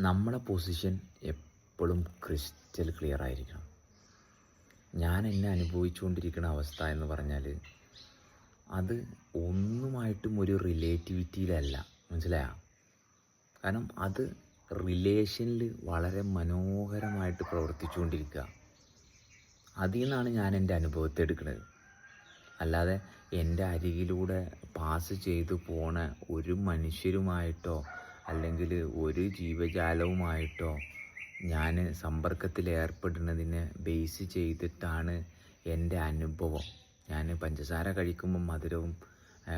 നമ്മുടെ പൊസിഷൻ എപ്പോഴും crystal clear ആയിരിക്കണം. ഞാൻ എന്നെ അനുഭവിച്ചുകൊണ്ടിരിക്കുന്ന അവസ്ഥ എന്ന് പറഞ്ഞാൽ അത് ഒന്നുമായിട്ടും ഒരു റിലേറ്റിവിറ്റിയിലല്ല മനസ്സിലായോ? കാരണം അത് റിലേഷനിൽ വളരെ മനോഹരമായിട്ട് പ്രവർത്തിച്ചുകൊണ്ടിരിക്കുക. അതിൽ നിന്നാണ് ഞാൻ എന്റെ അനുഭവത്തെ എടുക്കുന്നത്. അല്ലാതെ എന്റെ അരികിലൂടെ പാസ് ചെയ്തു പോണ ഒരു മനുഷ്യരുമായിട്ടോ അല്ലെങ്കിൽ ഒരു ജീവജാലവുമായിട്ടോ ഞാൻ സമ്പർക്കത്തിൽ ഏർപ്പെടുന്നതിനെ ബേസ് ചെയ്തിട്ടാണ് എന്റെ അനുഭവം. ഞാൻ പഞ്ചസാര കഴിക്കുമ്പം മധുരവും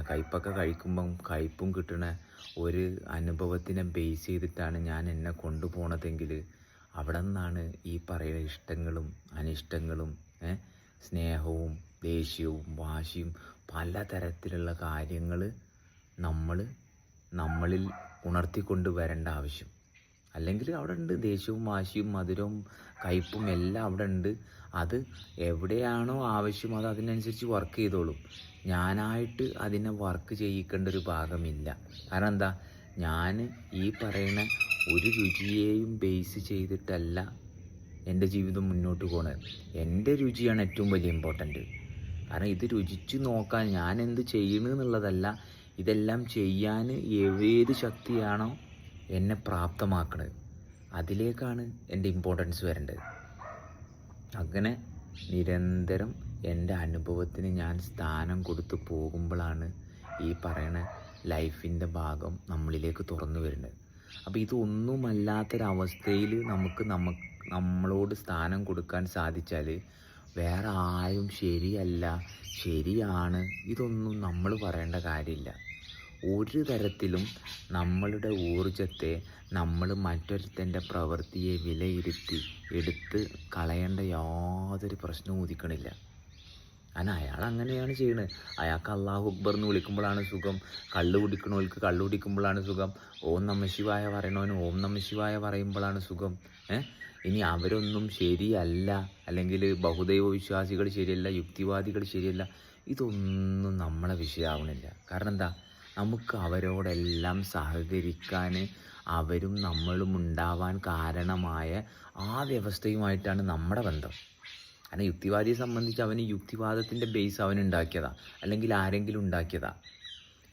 കയ്പ്പൊക്കെ കഴിക്കുമ്പം കയ്പ്പും കിട്ടുന്ന ഒരു അനുഭവത്തിനെ ബേസ് ചെയ്തിട്ടാണ് ഞാൻ എന്നെ കൊണ്ടുപോണതെങ്കിൽ അവിടെ നിന്നാണ് ഈ പറയുന്ന ഇഷ്ടങ്ങളും അനിഷ്ടങ്ങളും സ്നേഹവും ദേഷ്യവും വാശിയും പലതരത്തിലുള്ള കാര്യങ്ങൾ നമ്മൾ നമ്മളിൽ ഉണർത്തിക്കൊണ്ട് വരേണ്ട ആവശ്യം. അല്ലെങ്കിൽ അവിടെ ഉണ്ട് ദേഷ്യവും വാശിയും മധുരവും കയ്പും എല്ലാം അവിടെ ഉണ്ട് അത് എവിടെയാണോ ആവശ്യം അത് അതിനനുസരിച്ച് വർക്ക് ചെയ്തോളും. ഞാനായിട്ട് അതിനെ വർക്ക് ചെയ്യിക്കേണ്ട ഒരു ഭാഗമില്ല. കാരണം എന്താ? ഞാൻ ഈ പറയുന്ന ഒരു രുചിയെയും ബേസ് ചെയ്തിട്ടല്ല എന്റെ ജീവിതം മുന്നോട്ട് പോകുന്നത് എന്റെ രുചിയാണ് ഏറ്റവും വലിയ ഇമ്പോർട്ടന്റ് കാരണം ഇത് രുചിച്ച് നോക്കാൻ ഞാൻ എന്ത് ചെയ്യണു എന്നുള്ളതല്ല ഇതെല്ലാം ചെയ്യാൻ ഏത് ശക്തിയാണോ എന്നെ പ്രാപ്തമാക്കണത്. അതിലേക്കാണ് എന്റെ ഇമ്പോർട്ടൻസ് വരേണ്ടത്. അങ്ങനെ നിരന്തരം എന്റെ അനുഭവത്തിന് ഞാൻ സ്ഥാനം കൊടുത്തു പോകുമ്പോഴാണ് ഈ പറയണ ലൈഫിന്റെ ഭാഗം നമ്മളിലേക്ക് തുറന്നു വരുന്നത്. അപ്പോൾ ഇതൊന്നുമല്ലാത്തൊരവസ്ഥയിൽ നമുക്ക് നമുക്ക് നമ്മളോട് സ്ഥാനം കൊടുക്കാൻ സാധിച്ചാൽ വേറെ ആരും ശരിയല്ല ശരിയാണ്. ഇതൊന്നും നമ്മൾ പറയേണ്ട കാര്യമില്ല. ഒരു തരത്തിലും നമ്മളുടെ ഊർജത്തെ നമ്മൾ മറ്റൊരുത്തന്റെ പ്രവൃത്തിയെ വിലയിരുത്തി എടുത്ത് കളയേണ്ട യാതൊരു പ്രശ്നവും ഉദിക്കണില്ല കാരണം അയാൾ അങ്ങനെയാണ് ചെയ്യുന്നത് അയാൾക്ക് അള്ളാഹു അക്ബർ എന്ന് വിളിക്കുമ്പോഴാണ് സുഖം. കള്ളു കുടിക്കണവർക്ക് കള്ളു കുടിക്കുമ്പോഴാണ് സുഖം. ഓം നമശിവായ പറയണവന് ഓം നമശിവായ പറയുമ്പോഴാണ് സുഖം. ഏഹ് ഇനി അവരൊന്നും ശരിയല്ല. അല്ലെങ്കിൽ ബഹുദൈവ വിശ്വാസികൾ ശരിയല്ല യുക്തിവാദികൾ ശരിയല്ല. ഇതൊന്നും നമ്മളെ വിഷയമാവണില്ല. കാരണം എന്താ? നമുക്ക് അവരോടെല്ലാം സഹകരിക്കാൻ അവരും നമ്മളും ഉണ്ടാവാൻ കാരണമായ ആ വ്യവസ്ഥയുമായിട്ടാണ് നമ്മുടെ ബന്ധം. കാരണം യുക്തിവാദിയെ സംബന്ധിച്ച് അവന് യുക്തിവാദത്തിന്റെ ബേസ് അവൻ ഉണ്ടാക്കിയതാ. അല്ലെങ്കിൽ ആരെങ്കിലും ഉണ്ടാക്കിയതാ.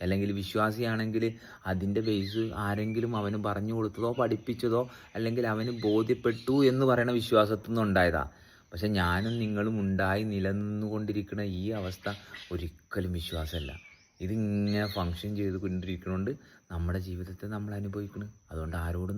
അല്ലെങ്കിൽ വിശ്വാസിയാണെങ്കിൽ അതിന്റെ ബേസ് ആരെങ്കിലും അവന് പറഞ്ഞു കൊടുത്തതോ പഠിപ്പിച്ചതോ അല്ലെങ്കിൽ അവന് ബോധ്യപ്പെട്ടു എന്ന് പറയുന്ന വിശ്വാസത്തിൽ നിന്ന് ഉണ്ടായതാ. പക്ഷെ ഞാനും നിങ്ങളും ഉണ്ടായി നിലനിന്നുകൊണ്ടിരിക്കുന്ന ഈ അവസ്ഥ ഒരിക്കലും വിശ്വാസമല്ല. ഇതിങ്ങനെ ഫങ്ഷൻ ചെയ്തുകൊണ്ടിരിക്കുന്നതുകൊണ്ട് നമ്മുടെ ജീവിതത്തെ നമ്മൾ അനുഭവിക്കണം. അതുകൊണ്ട് ആരോടും